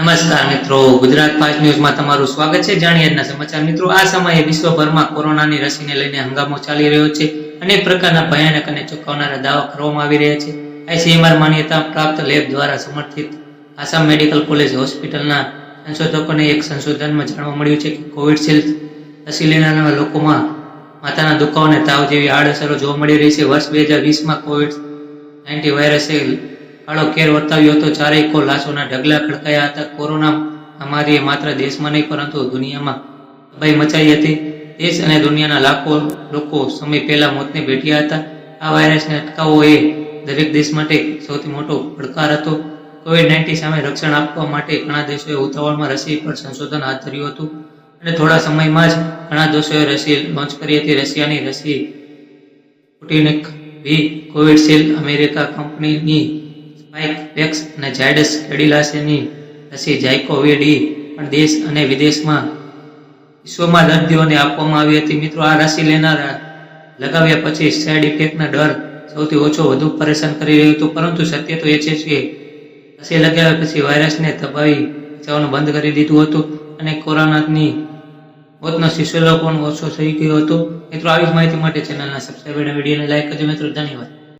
નમસ્કાર મિત્રો, ગુજરાત ફાસ્ટ ન્યૂઝમાં તમારું સ્વાગત છે. જાણીએ આજના સમાચાર. મિત્રો, આ સમયે વિશ્વભરમાં કોરોનાની રસીને લઈને હંગામો ચાલી રહ્યો છે. અનેક પ્રકારના ભયાનક અને ચોંકાવનારા દાવા કરવામાં આવી રહ્યા છે. આઈસીએમઆર માન્યતા પ્રાપ્ત લેબ દ્વારા સમર્થિત આસામ મેડિકલ કોલેજ હોસ્પિટલના સંશોધકોને એક સંશોધનમાં જાણવા મળ્યું છે કે કોવિડશીલ્ડ રસી લેનારા લોકોમાં માથાના દુખાવો અને તાવ જેવી આડઅસરો જોવા મળી રહી છે. વર્ષ બે હજાર વીસમાં કોવિડ નાઇન્ટી વાયરસે કાળો કેર વર્તાવ્યો હતો. ચારેય કો લાશોના ઢગલા ખડકાયા હતા. કોરોના મહામારીએ માત્ર દેશમાં નહીં, પરંતુ દુનિયામાં ભય મચાઈ હતી. દેશ અને દુનિયાના લાખો લોકો સમય પહેલા મોતને ભેટ્યા હતા. આ વાયરસને અટકાવવો એ દરેક દેશ માટે સૌથી મોટો પડકાર હતો. કોવિડ નાઇન્ટીન સામે રક્ષણ આપવા માટે ઘણા દેશોએ ઉતાવળમાં રસી પર સંશોધન હાથ ધર્યું હતું. અને થોડા સમયમાં જ ઘણા દેશોએ રસી લોન્ચ કરી હતી. રશિયાની રસી સ્પુટિનિક વી કોવિડશીલ્ડ અમેરિકા કંપનીની સ્પાઇક વેક્સ અને ઝાયડસ કેડિલાસેની રસી ઝાયકોવિડ પણ દેશ અને વિદેશમાં વિશ્વમાં દર્દીઓને આપવામાં આવી હતી. મિત્રો, આ રસી લેનારા લગાવ્યા પછી સાઇડ ઇફેક્ટનો ડર સૌથી ઓછો વધુ પરેશાન કરી રહ્યું હતું. પરંતુ સત્ય તો એ છે કે રસી લગાવ્યા પછી વાયરસને દબાવી જવાનું બંધ કરી દીધું હતું અને કોરોનાની મોતનો સિલસિલો પણ ઓછો થઈ ગયો હતો. મિત્રો, આવી માહિતી માટે ચેનલના સબસ્ક્રાઈબ અને વિડીયોને લાઈક કરજો. મિત્રો, ધન્યવાદ.